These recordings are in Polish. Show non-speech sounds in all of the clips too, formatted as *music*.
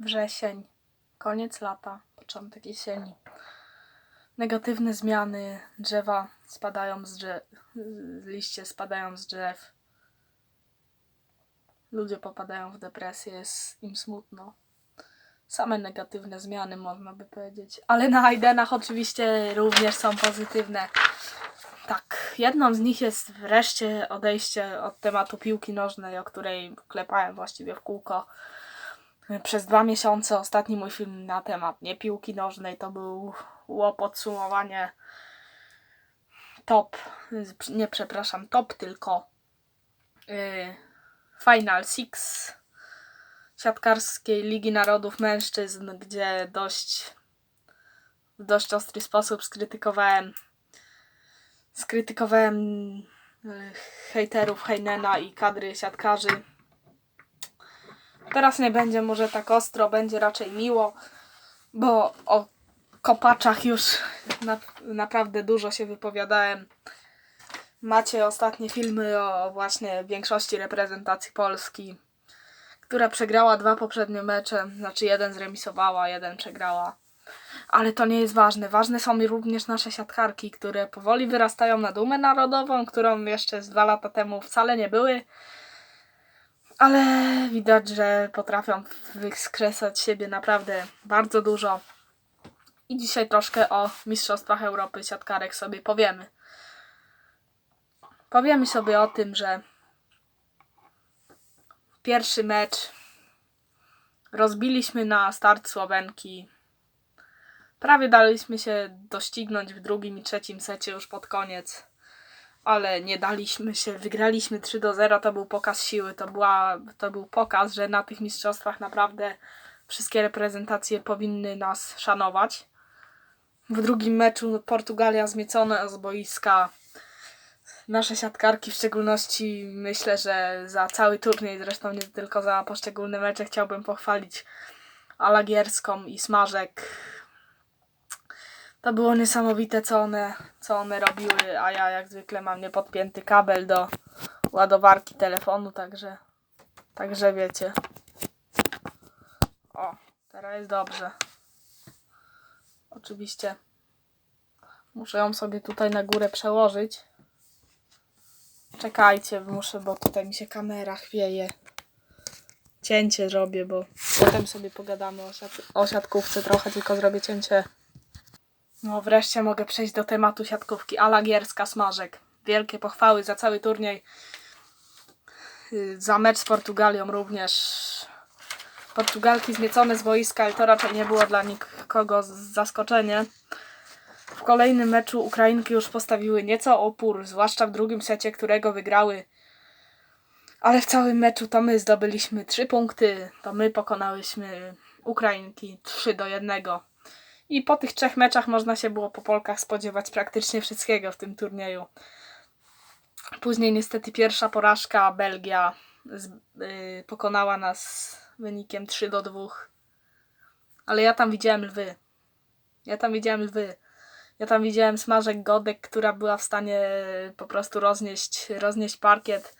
wrzesień, koniec lata, początek jesieni. Negatywne zmiany, drzewa spadają z drzew, liście spadają z drzew. Ludzie popadają w depresję, jest im smutno. Same negatywne zmiany, można by powiedzieć. Ale na Aidenach oczywiście również są pozytywne. Tak, jedną z nich jest wreszcie odejście od tematu piłki nożnej, o której klepałem właściwie w kółko przez dwa miesiące. Ostatni mój film na temat nie piłki nożnej to był było podsumowanie top, nie przepraszam, top, tylko yy, Final Six siatkarskiej Ligi Narodów Mężczyzn, gdzie dość w dość ostry sposób skrytykowałem skrytykowałem y, hejterów Heinena i kadry siatkarzy. Teraz nie będzie może tak ostro, będzie raczej miło, bo o kopaczach już na, naprawdę dużo się wypowiadałem. Macie ostatnie filmy o właśnie większości reprezentacji Polski, która przegrała dwa poprzednie mecze, znaczy jeden zremisowała, jeden przegrała. Ale to nie jest ważne. Ważne są również nasze siatkarki, które powoli wyrastają na dumę narodową, którą jeszcze z dwa lata temu wcale nie były. Ale widać, że potrafią wyskresać siebie naprawdę bardzo dużo. I dzisiaj troszkę o Mistrzostwach Europy siatkarek sobie powiemy. Powiemy sobie o tym, że pierwszy mecz rozbiliśmy na start Słowenki. Prawie daliśmy się doścignąć w drugim i trzecim secie już pod koniec, ale nie daliśmy się. Wygraliśmy 3 do 0. To był pokaz siły. To, była, to był pokaz, że na tych mistrzostwach naprawdę wszystkie reprezentacje powinny nas szanować. W drugim meczu Portugalia zmiecona z boiska. Nasze siatkarki w szczególności myślę, że za cały turniej, zresztą nie tylko za poszczególne mecze chciałbym pochwalić Alagierską i Smażek. To było niesamowite, co one, co one robiły, a ja jak zwykle mam niepodpięty kabel do ładowarki telefonu, także, także wiecie. O, teraz jest dobrze. Oczywiście muszę ją sobie tutaj na górę przełożyć. Czekajcie, muszę, bo tutaj mi się kamera chwieje. Cięcie zrobię, bo potem sobie pogadamy o, siat o siatkówce trochę, tylko zrobię cięcie. No wreszcie mogę przejść do tematu siatkówki. Ala Gierska, Smażek. Wielkie pochwały za cały turniej. Yy, Za mecz z Portugalią również. Portugalki zmiecone z boiska, ale to raczej nie było dla nikogo zaskoczenie. W kolejnym meczu Ukrainki już postawiły nieco opór, zwłaszcza w drugim secie, którego wygrały. Ale w całym meczu to my zdobyliśmy 3 punkty, to my pokonałyśmy Ukrainki 3 do 1. I po tych trzech meczach można się było po Polkach spodziewać praktycznie wszystkiego w tym turnieju. Później niestety pierwsza porażka Belgia z, yy, pokonała nas wynikiem 3 do 2. Ale ja tam widziałem lwy. Ja tam widziałem lwy. Ja tam widziałem smażek Godek, która była w stanie po prostu roznieść, roznieść parkiet.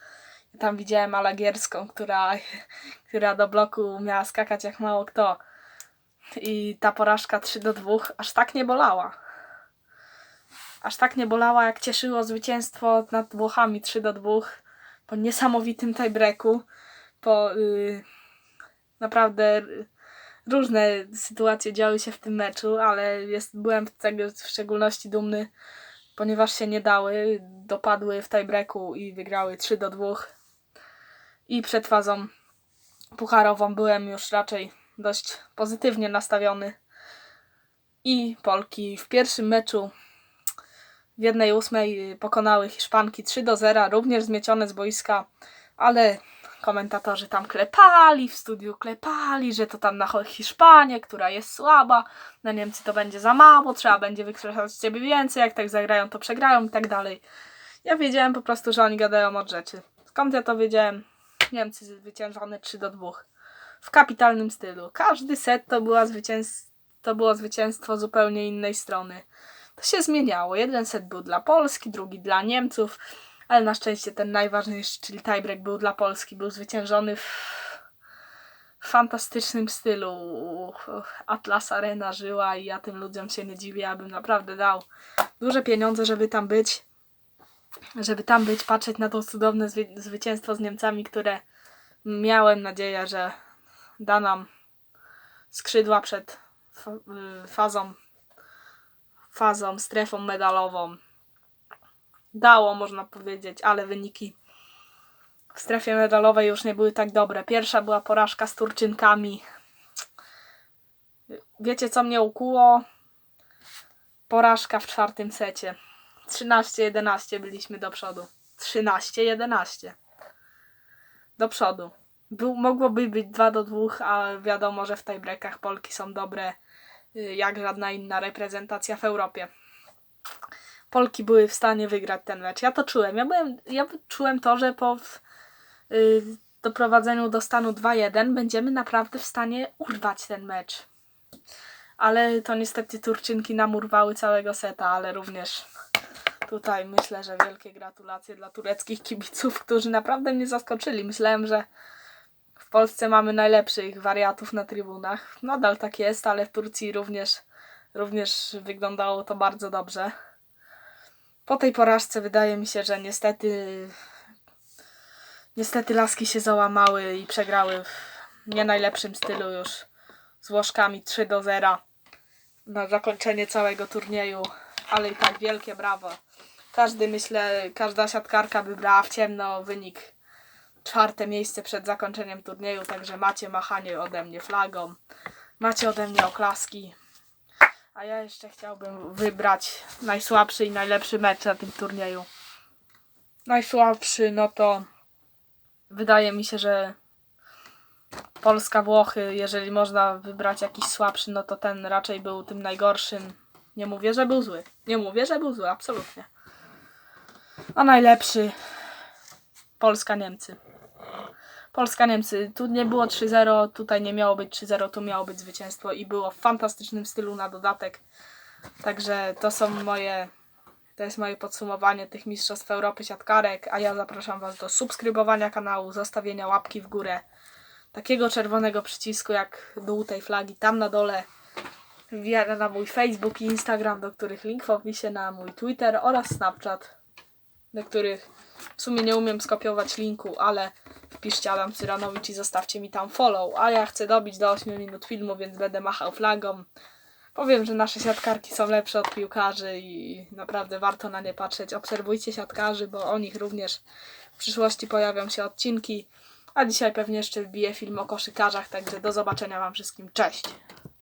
Ja tam widziałem Alagierską, która, *laughs* która do bloku miała skakać jak mało kto. I ta porażka 3 do 2 aż tak nie bolała. Aż tak nie bolała, jak cieszyło zwycięstwo nad Włochami 3 do 2 po niesamowitym tiebreaku. Po yy, naprawdę różne sytuacje działy się w tym meczu, ale jest, byłem z tego w szczególności dumny, ponieważ się nie dały, dopadły w tiebreaku i wygrały 3 do 2. I przed fazą pucharową byłem już raczej dość pozytywnie nastawiony. I Polki w pierwszym meczu w jednej ósmej pokonały Hiszpanki 3 do 0, również zmiecione z boiska, ale komentatorzy tam klepali, w studiu klepali, że to tam na Hiszpanię, która jest słaba, na Niemcy to będzie za mało, trzeba będzie wykrzesać z ciebie więcej, jak tak zagrają, to przegrają i tak dalej. Ja wiedziałem po prostu, że oni gadają od rzeczy. Skąd ja to wiedziałem? Niemcy zwyciężone 3 do 2. W kapitalnym stylu. Każdy set to, była to było zwycięstwo zupełnie innej strony. To się zmieniało. Jeden set był dla Polski, drugi dla Niemców, ale na szczęście ten najważniejszy, czyli tiebreak był dla Polski. Był zwyciężony w, fantastycznym stylu. Atlas Arena żyła i ja tym ludziom się nie dziwię, ja bym naprawdę dał duże pieniądze, żeby tam być. Żeby tam być, patrzeć na to cudowne zwy- zwycięstwo z Niemcami, które miałem nadzieję, że da nam skrzydła przed y, fazą, fazą, strefą medalową. Dało, można powiedzieć, ale wyniki w strefie medalowej już nie były tak dobre. Pierwsza była porażka z Turczynkami. Wiecie, co mnie ukuło? Porażka w czwartym secie. 13-11 byliśmy do przodu. 13-11. Do przodu. Był, mogłoby być 2 do 2, a wiadomo, że w tiebreakach Polki są dobre y, jak żadna inna reprezentacja w Europie. Polki były w stanie wygrać ten mecz. Ja to czułem. Ja, byłem, ja czułem to, że po w, y, doprowadzeniu do stanu 2-1 będziemy naprawdę w stanie urwać ten mecz. Ale to niestety Turczynki nam urwały całego seta, ale również tutaj myślę, że wielkie gratulacje dla tureckich kibiców, którzy naprawdę mnie zaskoczyli. Myślałem, że w Polsce mamy najlepszych wariatów na trybunach. Nadal tak jest, ale w Turcji również, również wyglądało to bardzo dobrze. Po tej porażce wydaje mi się, że niestety niestety laski się załamały i przegrały w nie najlepszym stylu już z Łożkami 3 do 0 na zakończenie całego turnieju, ale i tak wielkie brawo. Każdy, myślę, każda siatkarka by brała w ciemno wynik czwarte miejsce przed zakończeniem turnieju, także macie machanie ode mnie flagą, macie ode mnie oklaski. A ja jeszcze chciałbym wybrać najsłabszy i najlepszy mecz na tym turnieju. Najsłabszy, no to wydaje mi się, że Polska-Włochy, jeżeli można wybrać jakiś słabszy, no to ten raczej był tym najgorszym. Nie mówię, że był zły. Nie mówię, że był zły, absolutnie. A najlepszy Polska-Niemcy. Polska-Niemcy. Tu nie było 3-0, tutaj nie miało być 3-0, tu miało być zwycięstwo i było w fantastycznym stylu na dodatek. Także to są moje, to jest moje podsumowanie tych Mistrzostw Europy Siatkarek, a ja zapraszam Was do subskrybowania kanału, zostawienia łapki w górę, takiego czerwonego przycisku jak dół tej flagi tam na dole, na mój Facebook i Instagram, do których link w opisie, na mój Twitter oraz Snapchat, do których w sumie nie umiem skopiować linku, ale wpiszcie Adam Cyranowicz i zostawcie mi tam follow, a ja chcę dobić do 8 minut filmu, więc będę machał flagą. Powiem, że nasze siatkarki są lepsze od piłkarzy i naprawdę warto na nie patrzeć. Obserwujcie siatkarzy, bo o nich również w przyszłości pojawią się odcinki. A dzisiaj pewnie jeszcze wbiję film o koszykarzach, także do zobaczenia Wam wszystkim. Cześć!